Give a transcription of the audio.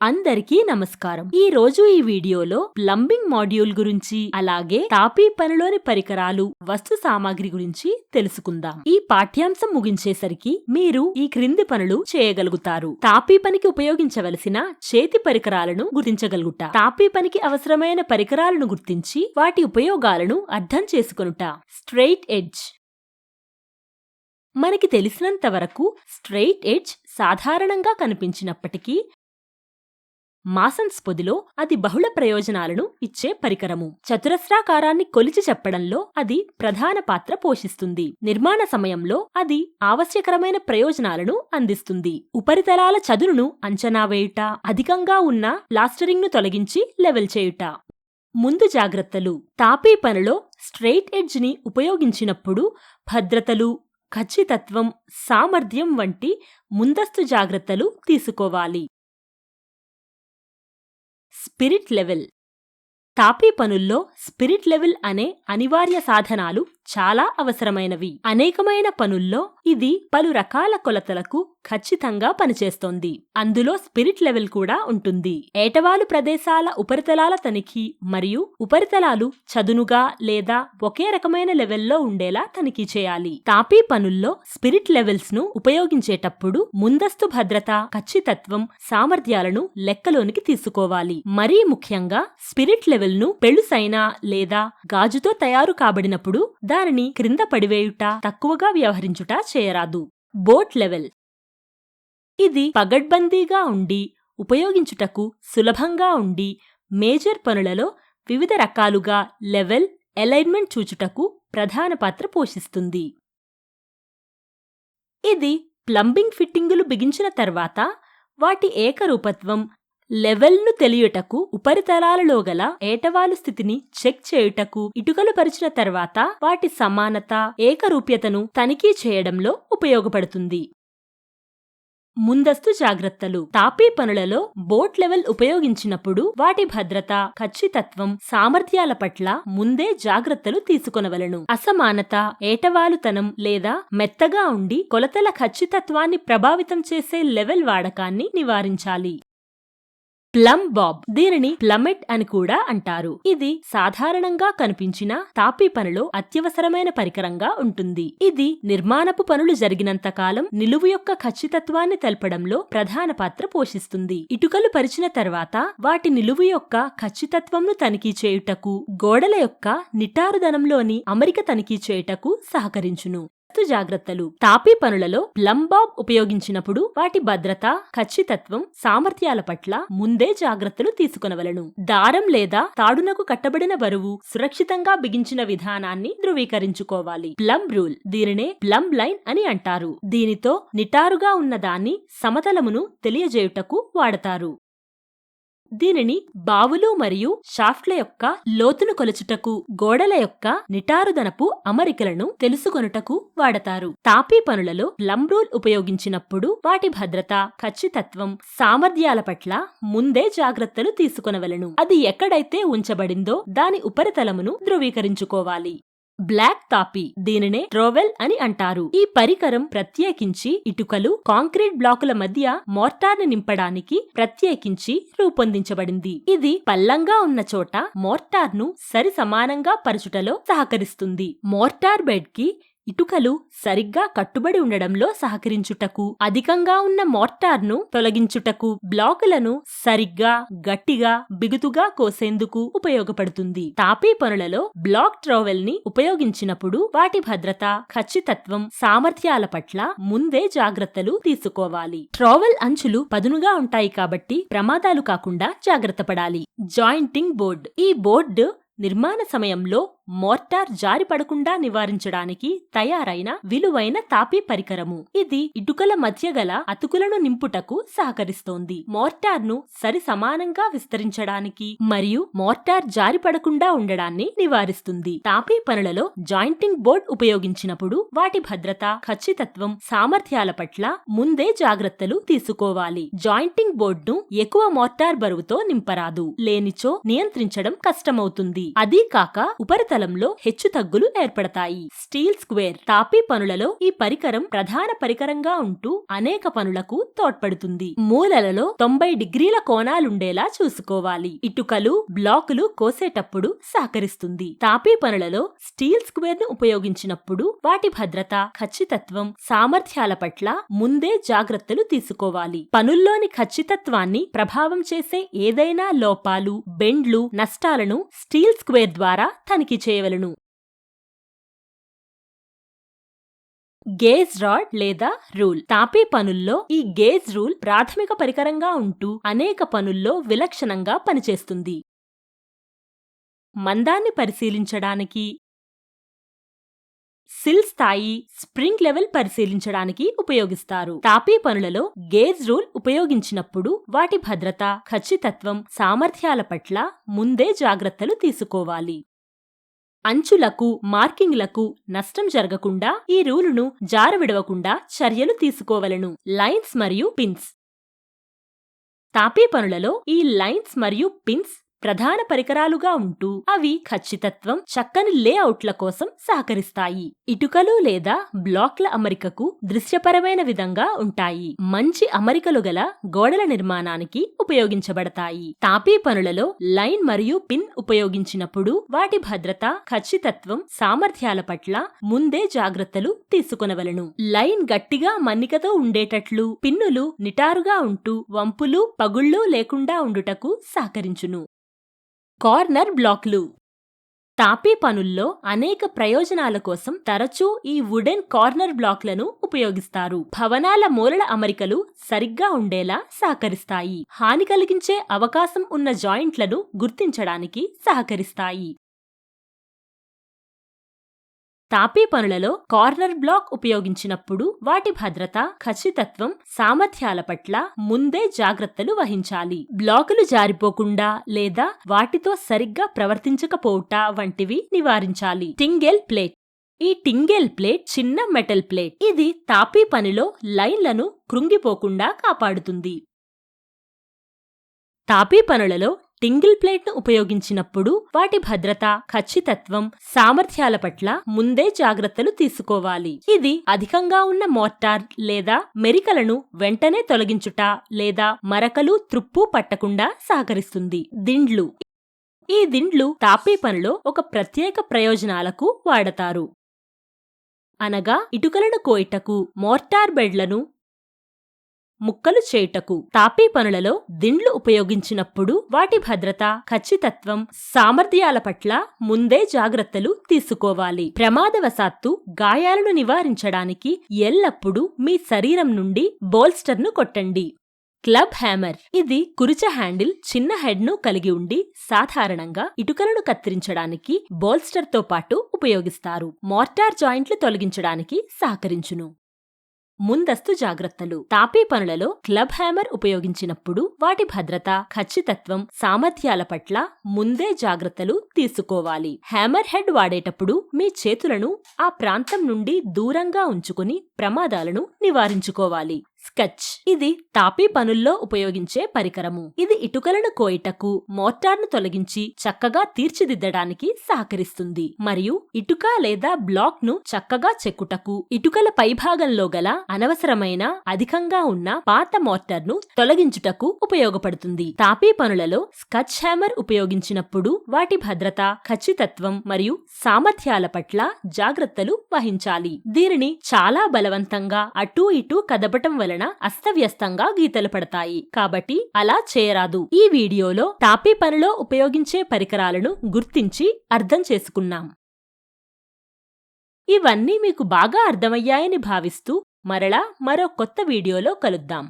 అందరికీ నమస్కారం. ఈ రోజు ఈ వీడియోలో ప్లంబింగ్ మాడ్యూల్ గురించి అలాగే తాపీ పనిలోని పరికరాలు వస్తు సామాగ్రి గురించి తెలుసుకుందాం. ఈ పాఠ్యాంశం ముగించేసరికి మీరు ఈ క్రింది పనులు చేయగలుగుతారు. తాపీ పనికి ఉపయోగించవలసిన చేతి పరికరాలను గుర్తించగలుగుట. తాపీ పనికి అవసరమైన పరికరాలను గుర్తించి వాటి ఉపయోగాలను అర్థం చేసుకొనుట. Straight edge. మనకి తెలిసినంత వరకు స్ట్రెయిట్ ఎడ్జ్ సాధారణంగా కనిపించినప్పటికీ మాసన్స్ పొదిలో అది బహుళ ప్రయోజనాలను ఇచ్చే పరికరము. చతురస్రాకారాన్ని కొలిచి చెప్పడంలో అది ప్రధాన పాత్ర పోషిస్తుంది. నిర్మాణ సమయంలో అది ఆవశ్యకరమైన ప్రయోజనాలను అందిస్తుంది. ఉపరితలాల చదునును అంచనా వేయుట అధికంగా ఉన్న ప్లాస్టరింగ్ను తొలగించి లెవెల్ చేయుట. ముందు జాగ్రత్తలు. తాపీ పనిలో స్ట్రెయిట్ ఎడ్జ్ని ఉపయోగించినప్పుడు భద్రతలు ఖచ్చితత్వం సామర్థ్యం వంటి ముందస్తు జాగ్రత్తలు తీసుకోవాలి. Spirit level. తాపీ పనుల్లో స్పిరిట్ లెవెల్ అనే అనివార్య సాధనాలు చాలా అవసరమైనవి. అనేకమైన పనుల్లో ఇది పలు రకాల కొలతలకు ఖచ్చితంగా పనిచేస్తోంది. అందులో స్పిరిట్ లెవెల్ కూడా ఉంటుంది. ఏటవాలు ప్రదేశాల ఉపరితలాల తనిఖీ మరియు ఉపరితలాలు చదునుగా లేదా ఒకే రకమైన లెవెల్లో ఉండేలా తనిఖీ చేయాలి. తాపీ పనుల్లో స్పిరిట్ లెవెల్స్ను ఉపయోగించేటప్పుడు ముందస్తు భద్రత ఖచ్చితత్వం సామర్థ్యాలను లెక్కలోనికి తీసుకోవాలి. మరీ ముఖ్యంగా స్పిరిట్ లెవెల్ను పెళుసైన లేదా గాజుతో తయారు కాబడినప్పుడు దానిని క్రింద పడివేయుట తక్కువగా వ్యవహరించుట చేయరాదు. Boat level. ఇది పగడ్బందీగా ఉండి ఉపయోగించుటకు సులభంగా ఉండి మేజర్ పనులలో వివిధ రకాలుగా లెవెల్ అలైన్మెంట్ చూచుటకు ప్రధాన పాత్ర పోషిస్తుంది. ఇది ప్లంబింగ్ ఫిట్టింగులు బిగించిన తర్వాత వాటి ఏకరూపత్వం లెవెల్ను తెలియుటకు ఉపరితలాలలో గల ఏటవాలు స్థితిని చెక్ చేయుటకు ఇటుకలు పరిచిన తర్వాత వాటి సమానత ఏకరూప్యతను తనిఖీ చేయడంలో ఉపయోగపడుతుంది. ముందస్తు జాగ్రత్తలు. తాపీ పనులలో బోట్ లెవెల్ ఉపయోగించినప్పుడు వాటి భద్రత ఖచ్చితత్వం సామర్థ్యాల పట్ల ముందే జాగ్రత్తలు తీసుకొనవలను. అసమానత ఏటవాలుతనం లేదా మెత్తగా ఉండి కొలతల ఖచ్చితత్వాన్ని ప్రభావితం చేసే లెవెల్ వాడకాన్ని నివారించాలి. Plumb bob. దీనిని ప్లమెట్ అని కూడా అంటారు. ఇది సాధారణంగా కనిపించిన తాపీ పనిలో అత్యవసరమైన పరికరంగా ఉంటుంది. ఇది నిర్మాణపు పనులు జరిగినంత కాలం నిలువు యొక్క ఖచ్చితత్వాన్ని తెలపడంలో ప్రధాన పాత్ర పోషిస్తుంది. ఇటుకలు పరిచిన తర్వాత వాటి నిలువు యొక్క ఖచ్చితత్వంను తనిఖీ చేయుటకు గోడల యొక్క నిటారుదనంలోని అమరిక తనిఖీ చేయుటకు సహకరించును. జాగ్రత్తలు. తాపీ పనులలో ప్లంబాబ్ ఉపయోగించినప్పుడు వాటి భద్రత ఖచ్చితత్వం సామర్థ్యాల పట్ల ముందే జాగ్రత్తలు తీసుకునవలను. దారం లేదా తాడునకు కట్టబడిన బరువు సురక్షితంగా బిగించిన విధానాన్ని ధృవీకరించుకోవాలి. ప్లం రూల్ దీనినే ప్లం లైన్ అని అంటారు. దీనితో నిటారుగా ఉన్న దాన్ని సమతలమును తెలియజేయుటకు వాడతారు. దీనిని బావులు మరియు షాఫ్ట్ల యొక్క లోతును కొలుచుటకు గోడల యొక్క నిటారుదనపు అమరికలను తెలుసుకొనుటకు వాడతారు. తాపీ పనులలో లంబ్రూల్ ఉపయోగించినప్పుడు వాటి భద్రత ఖచ్చితత్వం సామర్థ్యాల పట్ల ముందే జాగ్రత్తలు తీసుకొనవలను. అది ఎక్కడైతే ఉంచబడిందో దాని ఉపరితలమును ధృవీకరించుకోవాలి. బ్లాక్ తాపి దీనినే ట్రోవెల్ అని అంటారు. ఈ పరికరం ప్రత్యేకించి ఇటుకలు కాంక్రీట్ బ్లాకుల మధ్య మోర్టార్ని నింపడానికి ప్రత్యేకించి రూపొందించబడింది. ఇది పల్లంగా ఉన్న చోట మోర్టార్ను సరి సమానంగా పరచుటలో సహకరిస్తుంది. మోర్టార్ బెడ్కి ఇటుకలు సరిగ్గా కట్టుబడి ఉండడంలో సహకరించుటకు అధికంగా ఉన్న మోర్టార్ను తొలగించుటకు బ్లాకులను సరిగ్గా గట్టిగా బిగుతుగా కోసేందుకు ఉపయోగపడుతుంది. తాపీ పనులలో బ్లాక్ ట్రోవెల్ని ఉపయోగించినప్పుడు వాటి భద్రత ఖచ్చితత్వం సామర్థ్యాల పట్ల ముందే జాగ్రత్తలు తీసుకోవాలి. ట్రోవెల్ అంచులు పదునుగా ఉంటాయి కాబట్టి ప్రమాదాలు కాకుండా జాగ్రత్త పడాలి. Jointing board. ఈ బోర్డు నిర్మాణ సమయంలో మోర్టార్ జారిపడకుండా నివారించడానికి తయారైన విలువైన తాపీ పరికరము. ఇది ఇటుకల మధ్య గల అతుకులను నింపుటకు సహకరిస్తోంది. మోర్టార్ను సరి సమానంగా విస్తరించడానికి మరియు మోర్టార్ జారిపడకుండా ఉండడాన్ని నివారిస్తుంది. తాపీ పనులలో జాయింటింగ్ బోర్డ్ ఉపయోగించినప్పుడు వాటి భద్రత ఖచ్చితత్వం సామర్థ్యాల పట్ల ముందే జాగ్రత్తలు తీసుకోవాలి. జాయింటింగ్ బోర్డును ఎక్కువ మోర్టార్ బరువుతో నింపరాదు. లేనిచో నియంత్రించడం కష్టమవుతుంది. అదీ కాక ఉపరితల హెచ్చు హెచ్చుతగ్గులు ఏర్పడతాయి. స్టీల్ స్క్వేర్ తాపీ పనులలో ఈ పరికరం ప్రధాన పరికరంగా ఉంటూ అనేక పనులకు తోడ్పడుతుంది. మూలలలో తొంభై డిగ్రీల కోణాలుండేలా చూసుకోవాలి. ఇటుకలు బ్లాకులు కోసేటప్పుడు సహకరిస్తుంది. తాపీ పనులలో స్టీల్ స్క్వేర్ను ఉపయోగించినప్పుడు వాటి భద్రత ఖచ్చితత్వం సామర్థ్యాల పట్ల ముందే జాగ్రత్తలు తీసుకోవాలి. పనుల్లోని ఖచ్చితత్వాన్ని ప్రభావం చేసే ఏదైనా లోపాలు బెండ్లు నష్టాలను స్టీల్ స్క్వేర్ ద్వారా తనిఖీ చేయవలను. గేజ్ రాడ్ లేదా రూల్. తాపీ పనుల్లో ఈ గేజ్ రూల్ ప్రాథమిక పరికరంగా ఉంటూ అనేక పనుల్లో విలక్షణంగా పనిచేస్తుంది. మందాన్ని పరిశీలించడానికి సిల్ స్థాయి స్ప్రింగ్ లెవెల్ పరిశీలించడానికి ఉపయోగిస్తారు. తాపీ పనులలో గేజ్ రూల్ ఉపయోగించినప్పుడు వాటి భద్రత ఖచ్చితత్వం సామర్థ్యాల పట్ల ముందే జాగ్రత్తలు తీసుకోవాలి. అంచులకు మార్కింగ్లకు నష్టం జరగకుండా ఈ రూలును జారవిడవకుండా చర్యలు తీసుకోవలను. లైన్స్ మరియు పిన్స్. తాపీ పనులలో ఈ లైన్స్ మరియు పిన్స్ ప్రధాన పరికరాలుగా ఉంటూ అవి ఖచ్చితత్వం చక్కని లేఅవుట్ల కోసం సహకరిస్తాయి. ఇటుకలు లేదా బ్లాక్ల అమరికకు దృశ్యపరమైన విధంగా ఉంటాయి. మంచి అమరికలు గల గోడల నిర్మాణానికి ఉపయోగించబడతాయి. తాపీ పనులలో లైన్ మరియు పిన్ ఉపయోగించినప్పుడు వాటి భద్రత ఖచ్చితత్వం సామర్థ్యాల పట్ల ముందే జాగ్రత్తలు తీసుకునవలను. లైన్ గట్టిగా మన్నికతో ఉండేటట్లు పిన్నులు నిటారుగా ఉంటూ వంపులు పగుళ్ళు లేకుండా ఉండుటకు సహకరించును. కార్నర్ బ్లాక్లు. తాపీ పనుల్లో అనేక ప్రయోజనాల కోసం తరచూ ఈ వుడెన్ కార్నర్ బ్లాక్లను ఉపయోగిస్తారు. భవనాల మూలల అమరికలు సరిగ్గా ఉండేలా సహకరిస్తాయి. హాని కలిగించే అవకాశం ఉన్న జాయింట్లను గుర్తించడానికి సహకరిస్తాయి. తాపీ పనులలో కార్నర్ బ్లాక్ ఉపయోగించినప్పుడు వాటి భద్రత ఖచ్చితత్వం సామర్థ్యాల పట్ల ముందే జాగ్రత్తలు వహించాలి. బ్లాకులు జారిపోకుండా లేదా వాటితో సరిగ్గా ప్రవర్తించకపోవుట వంటివి నివారించాలి. Tingle plate. ఈ టింగెల్ ప్లేట్ చిన్న మెటల్ ప్లేట్. ఇది తాపీ పనిలో లైన్లను కృంగిపోకుండా కాపాడుతుంది. తాపీ పనులలో టింగిల్ ప్లేట్ను ఉపయోగించినప్పుడు వాటి భద్రత ఖచ్చితత్వం సామర్థ్యాల పట్ల ముందే జాగ్రత్తలు తీసుకోవాలి. ఇది అధికంగా ఉన్న మోర్టార్ లేదా మెరికలను వెంటనే తొలగించుట లేదా మరకలు త్రుప్పు పట్టకుండా సహకరిస్తుంది. దిండ్లు. ఈ దిండ్లు తాపీ పనిలో ఒక ప్రత్యేక ప్రయోజనాలకు వాడతారు. అనగా ఇటుకలను కోయిటకు మోర్టార్ బెడ్లను ముక్కలు చేయుటకు. తాపీ పనులలో దిండ్లు ఉపయోగించినప్పుడు వాటి భద్రత ఖచ్చితత్వం సామర్థ్యాల పట్ల ముందే జాగ్రత్తలు తీసుకోవాలి. ప్రమాదవశాత్తు గాయాలను నివారించడానికి ఎల్లప్పుడూ మీ శరీరం నుండి బోల్స్టర్ను కొట్టండి. Club hammer. ఇది కురిచ హ్యాండిల్ చిన్న హెడ్ను కలిగి ఉండి సాధారణంగా ఇటుకలను కత్తిరించడానికి బోల్స్టర్తో పాటు ఉపయోగిస్తారు. మోర్టార్ జాయింట్లు తొలగించడానికి సహకరించును. ముందస్తు జాగ్రత్తలు. తాపీ పనులలో క్లబ్ హ్యామర్ ఉపయోగించినప్పుడు వాటి భద్రత ఖచ్చితత్వం సామర్థ్యాల పట్ల ముందే జాగ్రత్తలు తీసుకోవాలి. హ్యామర్ హెడ్ వాడేటప్పుడు మీ చేతులను ఆ ప్రాంతం నుండి దూరంగా ఉంచుకుని ప్రమాదాలను నివారించుకోవాలి. స్కెచ్. ఇది తాపీ పనుల్లో ఉపయోగించే పరికరము. ఇది ఇటుకలను కోయటకు మోర్టార్ను తొలగించి చక్కగా తీర్చిదిద్దడానికి సహకరిస్తుంది. మరియు ఇటుక లేదా బ్లాక్ను చక్కగా చెక్కుటకు ఇటుకల పైభాగంలో గల అనవసరమైన అధికంగా ఉన్న పాత మోర్టార్ను తొలగించుటకు ఉపయోగపడుతుంది. తాపీ పనులలో స్కచ్ హ్యామర్ ఉపయోగించినప్పుడు వాటి భద్రత ఖచ్చితత్వం మరియు సామర్థ్యాల పట్ల జాగ్రత్తలు వహించాలి. దీనిని చాలా బలవంతంగా అటూ ఇటూ కదపటం వలన అస్తవ్యస్తంగా గీతలు పడతాయి. కాబట్టి అలా చేయరాదు. ఈ వీడియోలో టాపీ పనిలో ఉపయోగించే పరికరాలను గుర్తించి అర్థం చేసుకున్నాం. ఇవన్నీ మీకు బాగా అర్థమయ్యాయని భావిస్తూ మరలా మరో కొత్త వీడియోలో కలుద్దాం.